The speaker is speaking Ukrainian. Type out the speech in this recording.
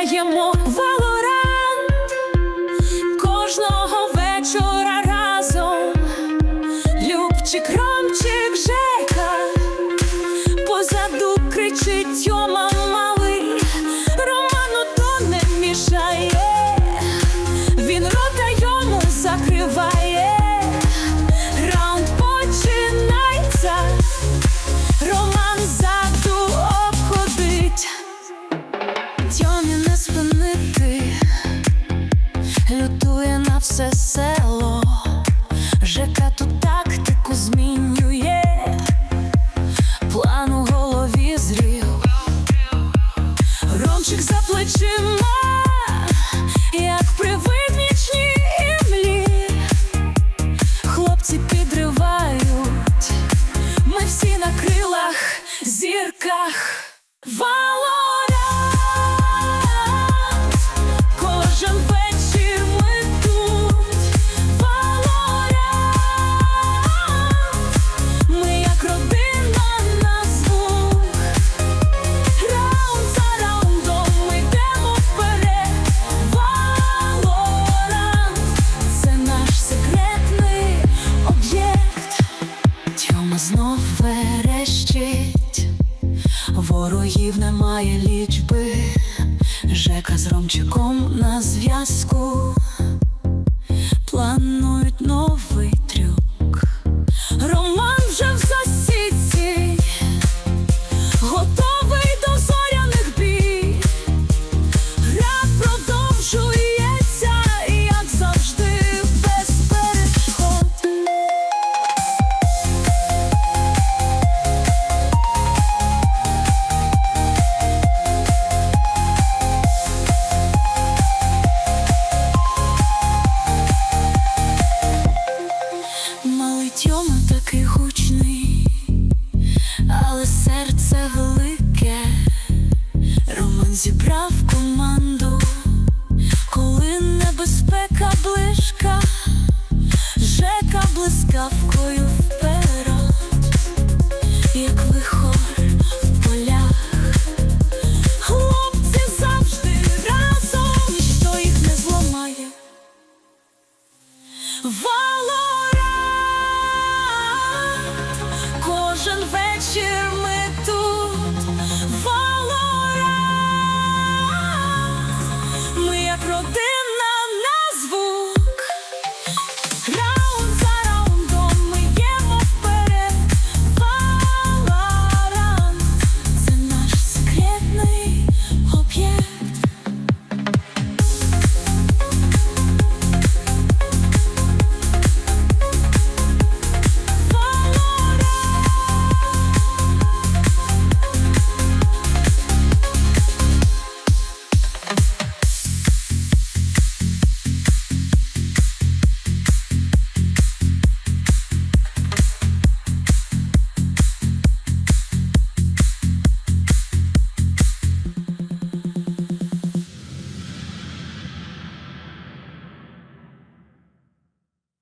граємо Валорант кожного вечора разом. Любчик, Ромчик, Жека, позаду кричить зірках. Валорant, кожен вечір ми тут. Валорant, ми як родина на. Раунд за раундом ми йдемо вперед. Валорант це наш секретний об'єкт. Тьома знов верещить, ворогів немає лічби. Жека з Ромчиком на зв'язку. Планують зібрав команду, коли небезпека ближка, Жека блискавкою вперед, як вихор. Вау!